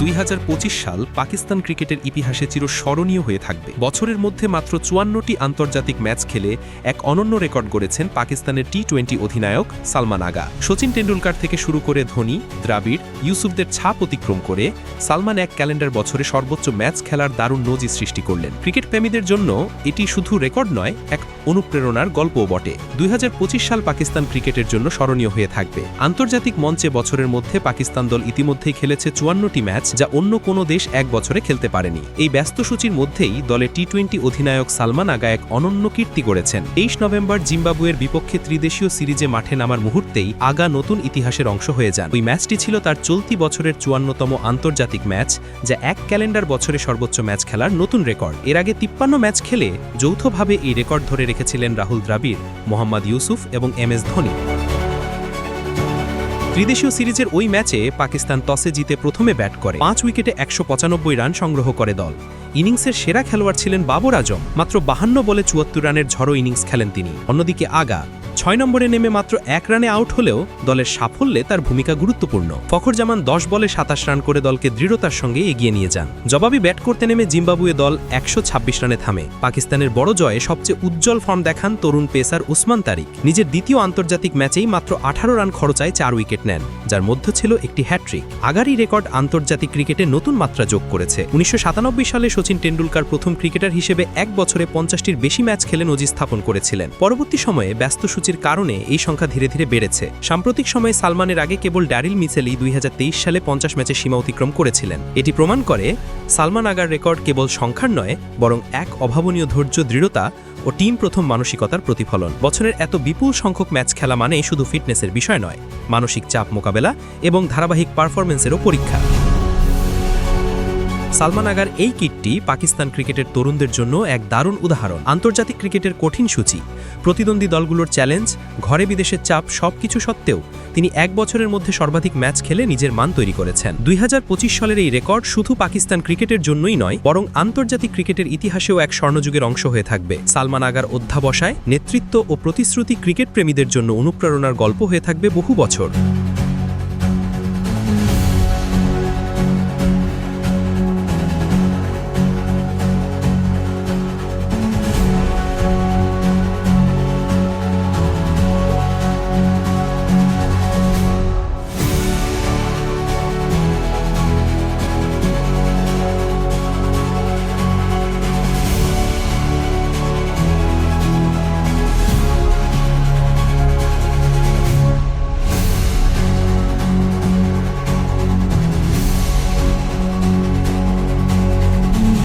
দুই হাজার পঁচিশ সাল পাকিস্তান ক্রিকেটের ইতিহাসে চিরস্মরণীয় হয়ে থাকবে। বছরের মধ্যে মাত্র চুয়ান্নটি আন্তর্জাতিক ম্যাচ খেলে এক অনন্য রেকর্ড গড়েছেন পাকিস্তানের টি টোয়েন্টি অধিনায়ক সালমান আগা। সচিন টেন্ডুলকার থেকে শুরু করে ধোনি, দ্রাবিড়, ইউসুফদের ছাপ অতিক্রম করে সালমান এক ক্যালেন্ডার বছরে সর্বোচ্চ ম্যাচ খেলার দারুণ নজির সৃষ্টি করলেন। ক্রিকেট প্রেমীদের জন্য এটি শুধু রেকর্ড নয়, এক অনুপ্রেরণার গল্পও বটে। দুই হাজার পঁচিশ সাল পাকিস্তান ক্রিকেটের জন্য স্মরণীয় হয়ে থাকবে। আন্তর্জাতিক মঞ্চে বছরের মধ্যে পাকিস্তান দল ইতিমধ্যেই খেলেছে চুয়ান্নটি ম্যাচ যা অন্য কোনো দেশ এক বছরে খেলতে পারেনি। এই ব্যস্ত সূচির মধ্যেই দলে টি টোয়েন্টি অধিনায়ক সালমান আগা এক অনন্য কীর্তি গড়েছেন। তেইশ নভেম্বর জিম্বাবুয়ের বিপক্ষে ত্রিদেশীয় সিরিজে মাঠে নামার মুহূর্তেই আগা নতুন ইতিহাসের অংশ হয়ে যান। ওই ম্যাচটি ছিল তার চলতি বছরের চুয়ান্নতম আন্তর্জাতিক ম্যাচ, যা এক ক্যালেন্ডার বছরে সর্বোচ্চ ম্যাচ খেলার নতুন রেকর্ড। এর আগে তিপ্পান্ন ম্যাচ খেলে যৌথভাবে এই রেকর্ড ধরে রেখেছিলেন রাহুল দ্রাবিড়, মোহাম্মদ ইউসুফ এবং এম এস ধোনি। ত্রিদেশীয় সিরিজের ওই ম্যাচে পাকিস্তান টসে জিতে প্রথমে ব্যাট করে। পাঁচ উইকেটে একশো পঁচানব্বই রান সংগ্রহ করে দল। ইনিংসের সেরা খেলোয়াড় ছিলেন বাবর আজম, মাত্র বাহান্ন বলে চুয়াত্তর রানের ঝড়ো ইনিংস খেলেন তিনি। অন্যদিকে আগা ছয় নম্বরে নেমে মাত্র এক রানে আউট হলেও দলের সাফল্যে তার ভূমিকা গুরুত্বপূর্ণ। ফখর জামান দশ বলে সাতাশ রান করে দলকে দৃঢ়তার সঙ্গে এগিয়ে নিয়ে যান। জবাবি ব্যাট করতে নেমে জিম্বাবুয়ে দল একশো ছাব্বিশ রানে থামে। পাকিস্তানের বড় জয়ে সবচেয়ে উজ্জ্বল ফর্ম দেখান তরুণ পেসার উসমান তারিক। নিজের দ্বিতীয় আন্তর্জাতিক ম্যাচেই মাত্র আঠারো রান খরচায় চার উইকেট নেন, যার মধ্যে ছিল একটি হ্যাট্রিক আগারই রেকর্ড আন্তর্জাতিক ক্রিকেটে নতুন মাত্রা যোগ করেছে। উনিশশো সাতানব্বই সালে সচিন টেন্ডুলকার প্রথম ক্রিকেটার হিসেবে এক বছরে পঞ্চাশটির বেশি ম্যাচ খেলে নজির স্থাপন করেছিলেন। পরবর্তী সময়ে ব্যস্ত সূচির কারণে এই সংখ্যা ধীরে ধীরে বেড়েছে। সাম্প্রতিক সময়ে সালমানের আগে কেবল ড্যারিল মিচেলি দুই সালে পঞ্চাশ ম্যাচে সীমা অতিক্রম করেছিলেন। এটি প্রমাণ করে সালমান আগার রেকর্ড কেবল সংখ্যার নয়, বরং এক অভাবনীয় ধৈর্য, দৃঢ়তা ও টিম প্রথম মানসিকতার প্রতিফলন। বছরের এত বিপুল সংখ্যক ম্যাচ খেলা মানে শুধু ফিটনেসের বিষয় নয়, মানসিক চাপ মোকাবেলা এবং ধারাবাহিক পারফরমেন্সেরও পরীক্ষা। সালমান আগার এই কিটটি পাকিস্তান ক্রিকেটের তরুণদের জন্য এক দারুণ উদাহরণ। আন্তর্জাতিক ক্রিকেটের কঠিন সূচি। প্রতিদ্বন্দ্বী দলগুলোর চ্যালেঞ্জ, ঘরে বিদেশের চাপ সব কিছু সত্ত্বেও তিনি এক বছরের মধ্যে সর্বাধিক ম্যাচ খেলে নিজের মান তৈরি করেছেন। দুই হাজার পঁচিশ সালের এই রেকর্ড শুধু পাকিস্তান ক্রিকেটের জন্যই নয়, বরং আন্তর্জাতিক ক্রিকেটের ইতিহাসেও এক স্বর্ণযুগের অংশ হয়ে থাকবে। সালমান আগার অধ্যাবসায় নেতৃত্ব ও প্রতিশ্রুতি ক্রিকেট প্রেমীদের জন্য অনুপ্রেরণার গল্প হয়ে থাকবে বহু বছর।